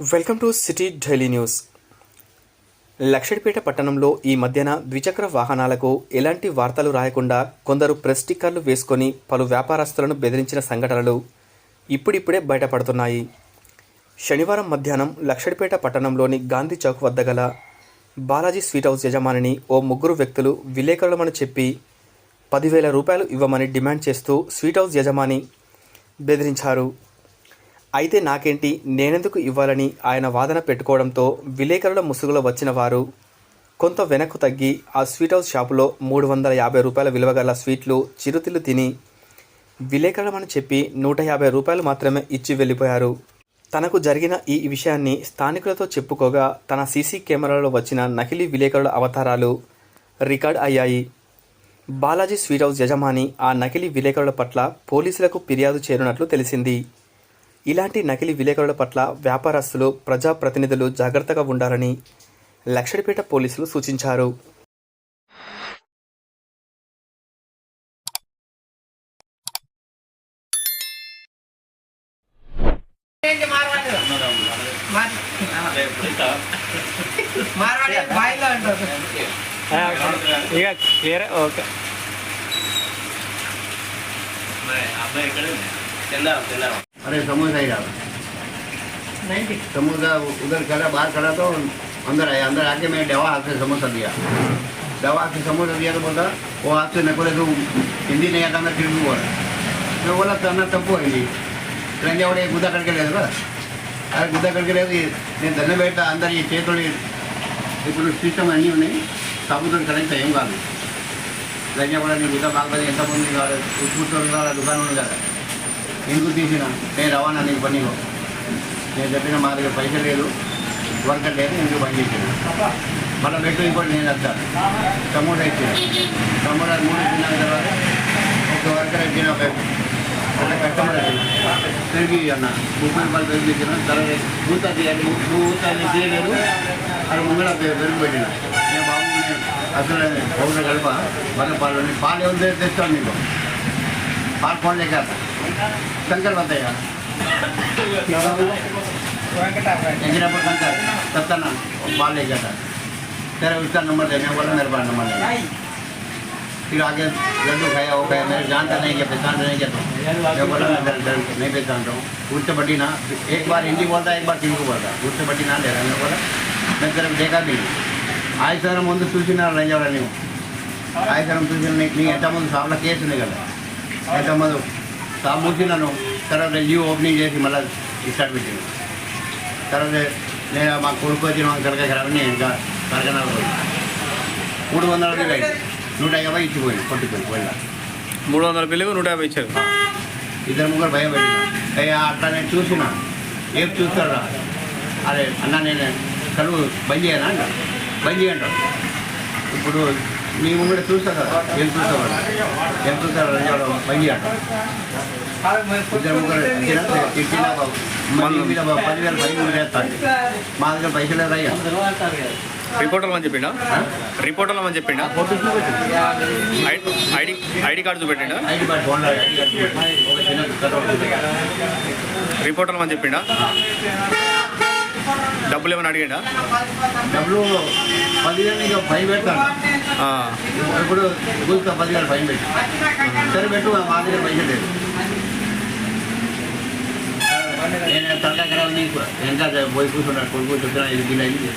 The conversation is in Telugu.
Welcome to city daily news. Luxettipet పట్టణంలో ఈ మధ్యన ద్విచక్ర వాహనాలకు ఎలాంటి వార్తలు రాయకుండా కొందరు ప్రెస్ స్టిక్కర్లు వేసుకొని పలు వ్యాపారస్తులను బెదిరించిన సంఘటనలు ఇప్పుడిప్పుడే బయటపడుతున్నాయి. శనివారం మధ్యాహ్నం లక్షడిపేట పట్టణంలోని గాంధీ చౌక్ వద్ద గల బాలాజీ స్వీట్ హౌస్ యజమానిని ఓ ముగ్గురు వ్యక్తులు విలేకరులమని చెప్పి పదివేల రూపాయలు ఇవ్వమని డిమాండ్ చేస్తూ స్వీట్ హౌస్ యజమాని బెదిరించారు. అయితే నాకేంటి నేనెందుకు ఇవ్వాలని ఆయన వాదన పెట్టుకోవడంతో విలేకరుల ముసుగులో వచ్చిన వారు కొంత వెనక్కు తగ్గి ఆ స్వీట్ హౌస్ షాపులో మూడు వందల యాభై రూపాయల విలువగల స్వీట్లు చిరుతిళ్ళు తిని విలేకరులమని చెప్పి నూట యాభై రూపాయలు మాత్రమే ఇచ్చి వెళ్ళిపోయారు. తనకు జరిగిన ఈ విషయాన్ని స్థానికులతో చెప్పుకోగా తన సీసీ కెమెరాలో వచ్చిన నకిలీ విలేకరుల అవతారాలు రికార్డ్ అయ్యాయి. బాలాజీ స్వీట్ హౌస్ యజమాని ఆ నకిలీ విలేకరుల పట్ల పోలీసులకు ఫిర్యాదు చేరినట్లు తెలిసింది. ఇలాంటి నకిలీ విలేకరుల పట్ల వ్యాపారస్తులు ప్రజాప్రతినిధులు జాగ్రత్తగా ఉండాలని లక్షడిపేట పోలీసులు సూచించారు. మార్వాడి బాయిలో అంటారు ఇక अरे समोसा ही डाला నైన్టీ समोसा उधर खड़ा बाहर खड़ा तो अंदर आया अंदर आके मैं दवा हाथ से समोसा दिया दवा हाथ से समोसा दिया तो बोला वो हाथ से नकोले तू हिंदी नहीं आता मैं फिर भी बोला मैं बोला करना तप्पू हिंदी ఫ్రెండ్ ఎవడే గుద్ద కడికి లేదు కదా అదే గుద్ద కడికి లేదు నేను దండ పెట్ట అందరు ఈ చేతులు ఇప్పుడు సిస్టమ్ అన్నీ ఉన్నాయి సముద్రం కరెక్ట్ ఏం కాదు లంజా కూడా నీ గుద్ద బాగా ఎంతమంది కాదు కూర్చొని కాదు దుకాణం ఉంది కదా ఎందుకు తీసిన? నేను రవాణా నీకు పనిలో నేను చెప్పిన మా దగ్గర పైసలు లేదు వర్కర్ లేదు ఎందుకు పని చేసిన మళ్ళీ పెట్టు ఇంకోటి నేను వస్తాను టమోటా ఇచ్చిన. టమోటా మూడు ఇచ్చిన తర్వాత ఒక వర్కర్ ఇచ్చిన ఒక ఒక కస్టమర్ ఇచ్చిన. తిరిగి అన్న ముప్పై రూపాయలు పెరుగు ఇచ్చిన. తర్వాత మూత తీయాలి. నువ్వు ఊత తీయలేదు. అది ముంగడ పెరుగు పెట్టిన. నేను బాబు అసలు పౌడర్ కలప మన పాలు పాలు ఎవరు తెస్తాను నీకు? పాలు పాలు లేక कंकर बताइए इंजन नंबर कंकर सबका नाम बाल ले जाता फिर उसका नंबर देने बोला मेरे पास नंबर लेना फिर आगे लड्डू खाया वो खाया मेरे जानता नहीं क्या पहचान नहीं क्या तो मैं बोला मैं नहीं पहचानता हूँ उससे बड्डी ना एक बार हिंदी बोलता है एक बार तेलुगु बोलता है उससे बड्डी ना दे रहा मैं बोला मैं तरफ़ देखा भी नहीं सर मुझे सूचना नहीं जा रहा नहीं आय सर सूचना नहीं ऐसा मुझे सावला केस निकला ऐसा मुझे సాబ్ మూసినాను తర్వాత లీవ్ ఓపెనింగ్ చేసి మళ్ళీ స్టార్ట్ పెట్టాను తర్వాత నేను మా కొడుకు వచ్చిన కనుక ఖరాబ్ ఇంకా కరకనాలు పోయి మూడు వందల రూపాయలు అయింది. నూట యాభై ఇచ్చిపోయింది కొట్టుకొని వెళ్ళా మూడు వందల బిల్లు నూట యాభై ఇచ్చారు. ఇద్దరు ముగ్గురు భయం పెట్టిన. అయ్యా అట్లా నేను చూసిన ఏం చూస్తారా? అరే అన్న నేను కలువు బంద్ చేయనా అంట. బంద్ చేయంటాడు ఇప్పుడు నీ ముంగడ చూస్తా ఏం చూస్తావు? ఏం మళ్ళీ. మీద పదివేల పదివేలు చేస్తాను మా దగ్గర పైసలు అయ్యా. రిపోర్టర్ అని చెప్పిండా? రిపోర్టర్ అని చెప్పిండా? ID ID card చూపెట్టిండా? ID card phone ID card చూపెట్టింది. ఒక చిన్న కట్అవుట్ రిపోర్టర్ అని చెప్పిండా? డబ్బులు ఏమైనా అడిగిండా? డబ్బులు పదివేలు ఫైన్ పెడతాను. ఇప్పుడు కూర్చో పదివేలు ఫైన్ పెట్టి. సరే పెట్టు మా దగ్గర పైసలు లేదు నేను నీకు ఎంత పోయి కూర్చుంటాను కొడుకు చెప్తున్నా ఇది బిల్ అయింది